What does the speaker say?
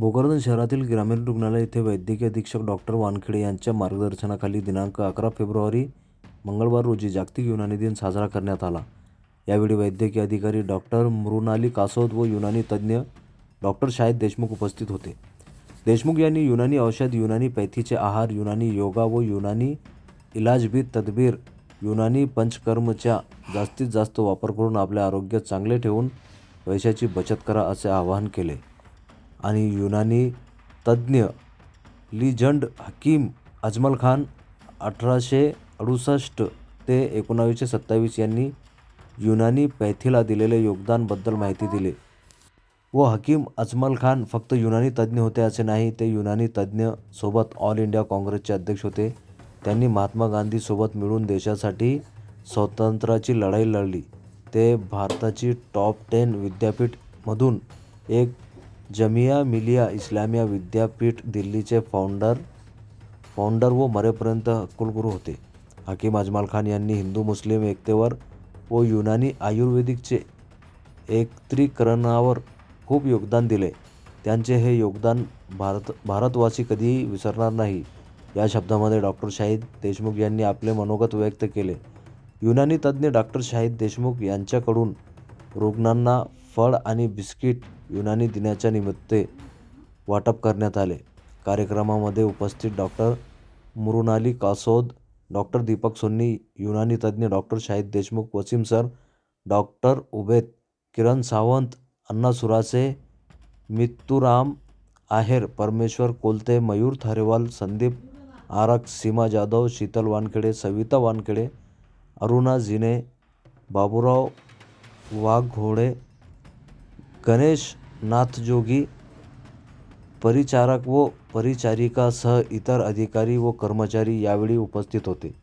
भोकरदन शहरातील ग्रामीण रुग्णालय येथे वैद्यकीय अधीक्षक डॉक्टर वानखेडे यांच्या मार्गदर्शनाखाली दिनांक अकरा फेब्रुवारी मंगळवार रोजी जागतिक युनानी दिन साजरा करण्यात आला. यावेळी वैद्यकीय अधिकारी डॉक्टर मृणाली कासोद व युनानी तज्ज्ञ डॉक्टर शाहिद देशमुख उपस्थित होते. देशमुख यांनी युनानी औषध युनानी पॅथीचे आहार युनानी योगा व युनानी इलाजबी तदबीर युनानी पंचकर्मचा जास्तीत जास्त वापर करून आपले आरोग्य चांगले ठेवून पैशाची बचत करा असे आवाहन केले. आणि युनानी तज्ज्ञ लिजंड हकीम अजमल खान अठराशे अडुसष्ट ते एकोणावीसशे सत्तावीस यांनी युनानी पॅथीला दिलेले योगदानबद्दल माहिती दिली. व हकीम अजमल खान फक्त युनानी तज्ज्ञ होते असे नाही ते युनानी तज्ज्ञ सोबत ऑल इंडिया काँग्रेसचे अध्यक्ष होते. त्यांनी महात्मा गांधीसोबत मिळून देशासाठी स्वातंत्र्याची लढाई लढली. ते भारताची टॉप टेन विद्यापीठमधून एक जमिया मिलिया इस्लामिया विद्यापीठ दिल्लीचे फाउंडर फाउंडर व मरेपर्यंत कुलगुरू होते. हकीम अजमाल खान यांनी हिंदू मुस्लिम एकतेवर व युनानी आयुर्वेदिकचे एकत्रीकरणावर खूप योगदान दिले. त्यांचे हे योगदान भारत भारतवासी कधीही विसरणार नाही. या शब्दामध्ये डॉक्टर शाहिद देशमुख यांनी आपले मनोगत व्यक्त केले. युनानी तज्ज्ञ डॉक्टर शाहिद देशमुख यांच्याकडून रुग्णांना फळ आणि बिस्किट युनानी दिनाच्या निमित्ते वाटप करण्यात आले. कार्यक्रमामध्ये उपस्थित डॉक्टर मृणाली कासोद डॉक्टर दीपक सोन्नी युनानी तज्ज्ञ doctor Shahid Deshmukh Wasim sir doctor Ubed Kiran Sawant Anna Surase Mitturam Aher Parmeshwar Kolte Mayur थारेवाल Sandeep आरक सीमा जाधव शीतल वानखेडे सविता वानखेडे अरुणा जिने बाबूराव वाघोडे गणेश नाथजोगी परिचारक व परिचारिकासह इतर अधिकारी व कर्मचारी यावेळी उपस्थित होते.